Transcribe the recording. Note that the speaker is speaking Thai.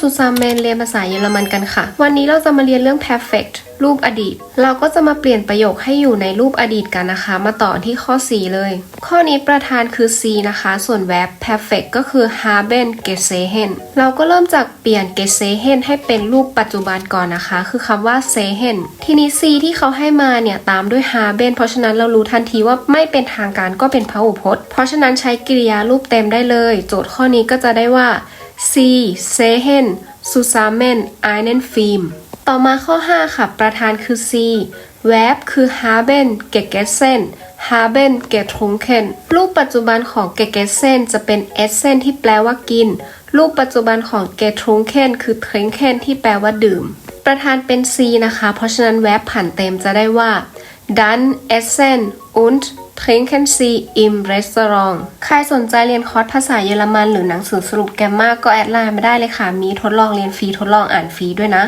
ซูซามเมนเรียนภาษาเยอรมันกันค่ะ วันนี้เราจะมาเรียนเรื่อง perfect รูปอดีต เราก็จะมาเปลี่ยนประโยคให้อยู่ในรูปอดีตกันนะคะ มาต่อที่ข้อ 4 เลย ข้อนี้ประธานคือ C นะคะ ส่วน verb perfect ก็คือ haben gesehen เราก็เริ่มจากเปลี่ยน gesehen ให้เป็นรูปปัจจุบันก่อนนะคะ คือคำว่า sehen ทีนี้ C ที่เขาให้มาเนี่ย ตามด้วย haben เพราะฉะนั้นเรารู้ทันทีว่าไม่เป็นทางการก็เป็นพหูพจน์ เพราะฉะนั้นใช้กริยารูปเต็มได้เลย โจทย์ข้อนี้ก็จะได้ว่า Sie sehen zusammen einen Film ต่อมาข้อ 5 ค่ะ ประธานคือ C verb คือ haben gegessen haben getrunken รูปปัจจุบันของ gegessen จะเป็น essen ที่แปลว่ากิน รูปปัจจุบันของ getrunken คือ trinken ที่แปลว่าดื่ม ประธานเป็น C นะคะ เพราะฉะนั้น verb ผันเต็มจะได้ว่า dann essen und trinken Sie im Restaurant ใครสนใจเรียนคอร์สภาษาเยอรมันหรือหนังสือสรุปแกมมาก็แอดไลน์มาได้เลยค่ะ มีทดลองเรียนฟรีทดลองอ่านฟรีด้วยนะ